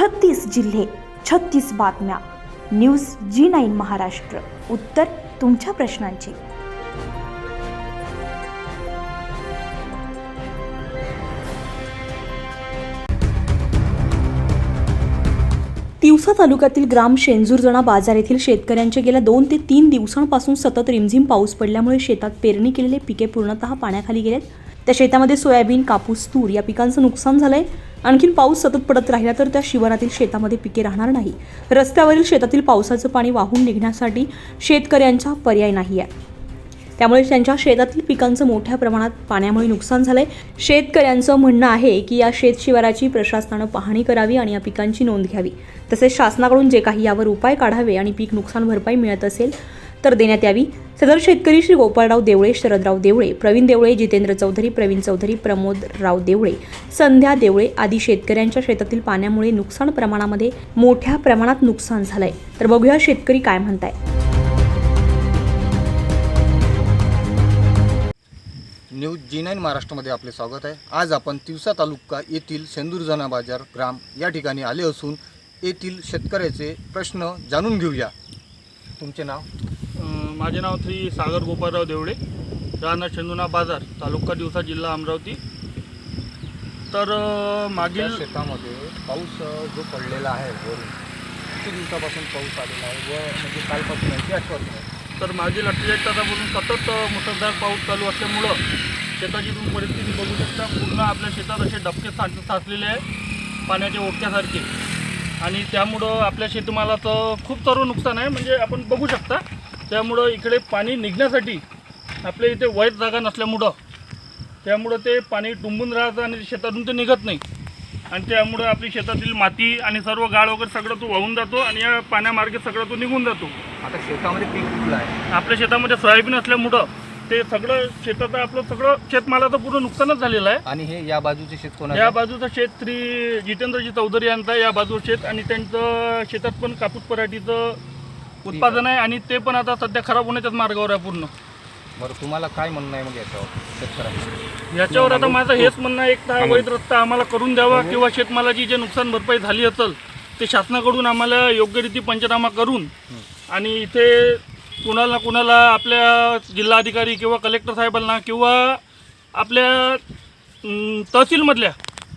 छत्तीस जिल्हे छत्तीस बातम्या. News G nine Maharashtra. उत्तर तुमच्या प्रश्नांची. तिवसा तालुक्यातील ग्राम शेंजूरजणा बाजार येथील शेतकऱ्यांचे गेल्या दोन ते तीन दिवसांपासून सतत रिमझिम पाऊस पडल्यामुळे शेतात पेरणी केलेले पिके पूर्णतः पाण्याखाली गेलेत. त्या शेतामध्ये सोयाबीन कापूस तूर या पिकांचं नुकसान झालंय. आणखीन पाऊस सतत पडत राहिला तर त्या शिवारातील शेतामध्ये पिके राहणार नाही. रस्त्यावरील शेतातील पावसाचं पाणी वाहून निघण्यासाठी शेतकऱ्यांचा पर्याय नाही आहे. त्यामुळे त्यांच्या शेतातील पिकांचं मोठ्या प्रमाणात पाण्यामुळे नुकसान झालंय. शेतकऱ्यांचं म्हणणं आहे की या शेत शिवाराची प्रशासनानं पाहणी करावी आणि या पिकांची नोंद घ्यावी. तसेच शासनाकडून जे काही यावर उपाय काढावे आणि पीक नुकसान भरपाई मिळत असेल तर देण्यात यावी. सदर शेतकरी श्री गोपाळराव देवळे शरदराव देवळे प्रवीण देवळे जितेंद्र चौधरी प्रवीण चौधरी प्रमोदराव देवळे संध्या देवळे आदी शेतकऱ्यांच्या शेतातील पाण्यामुळे नुकसान प्रमाणामध्ये मोठ्या प्रमाणात नुकसान झालंय. तर बघूया शेतकरी काय म्हणताय. न्यूज जी नाईन महाराष्ट्रामध्ये आपले स्वागत आहे. आज आपण तिवसा तालुका येथील सेंदूरजना बाजार ग्राम या ठिकाणी आले असून येथील शेतकऱ्याचे प्रश्न जाणून घेऊया. तुमचे नाव? माझे नाव श्री सागर गोपाळराव देवळे राहणार चंदुना बाजार तालुका दिवसा जिल्हा अमरावती. तर मागील शेतामध्ये पाऊस जो पडलेला आहे वरून किती दिवसापासून पाऊस आलेला आहे? व म्हणजे कालपासून आहे की आजपासून आहे? तर मागील अठ्ठेचाळीस तासापासून सतत मुसळधार पाऊस चालू असल्यामुळं शेताची तुम्ही परिस्थिती बघू शकता. पूर्ण आपल्या शेतात असे डबके साच साचलेले आहे पाण्याच्या ओटक्यासारखे आणि त्यामुळं आपल्या शेतमालाचं खूप सर्व नुकसान आहे. म्हणजे आपण बघू शकता त्यामुळं इकडे पाणी निघण्यासाठी आपल्या इथे वाईट जागा नसल्यामुळं त्यामुळं ते पाणी तुंबून राहतं आणि शेतातून ते निघत नाही. आणि त्यामुळं आपली शेतातील माती आणि सर्व गाळ वगैरे सगळं तो वाहून जातो आणि या पाण्यामार्गे सगळं तो निघून जातो. आता शेतामध्ये पीक कुठलं आहे? आपल्या शेतामध्ये सोयाबीन असल्यामुळं ते सगळं शेताचं आपलं सगळं शेतमालाचं पूर्ण नुकसानच झालेलं आहे. आणि हे या बाजूचे शेत कोण या बाजूचं शेत श्री जितेंद्रजी चौधरी यांचं या बाजूचं शेत आणि त्यांचं शेतात पण कापूस पराठीचं उत्पादन आहे आणि ते पण आता सध्या खराब होण्याच्याच मार्गावर आहे पूर्ण. बरं तुम्हाला काय म्हणणं आहे मग याच्यावर शेतकऱ्यांचं? याच्यावर आता माझं हेच म्हणणं आहे एक तर हा वैध रस्ता आम्हाला करून द्यावा किंवा शेतमालाची जे नुकसान भरपाई झाली असेल ते शासनाकडून आम्हाला योग्यरीती पंचनामा करून आणि इथे कुणाला कुणाला आपल्या जिल्हाधिकारी किंवा कलेक्टर साहेबांना किंवा आपल्या अं, तहसीलमधल्या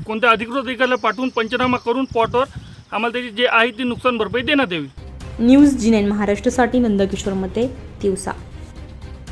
कोणत्या अधिकृत अधिकाऱ्याला पाठवून पंचनामा करून स्पॉटवर आम्हाला त्याची जे आहे ती नुकसान भरपाई देण्यात यावी. न्यूज जी नाईन महाराष्ट्रासाठी नंदकिशोरमध्ये तिवसा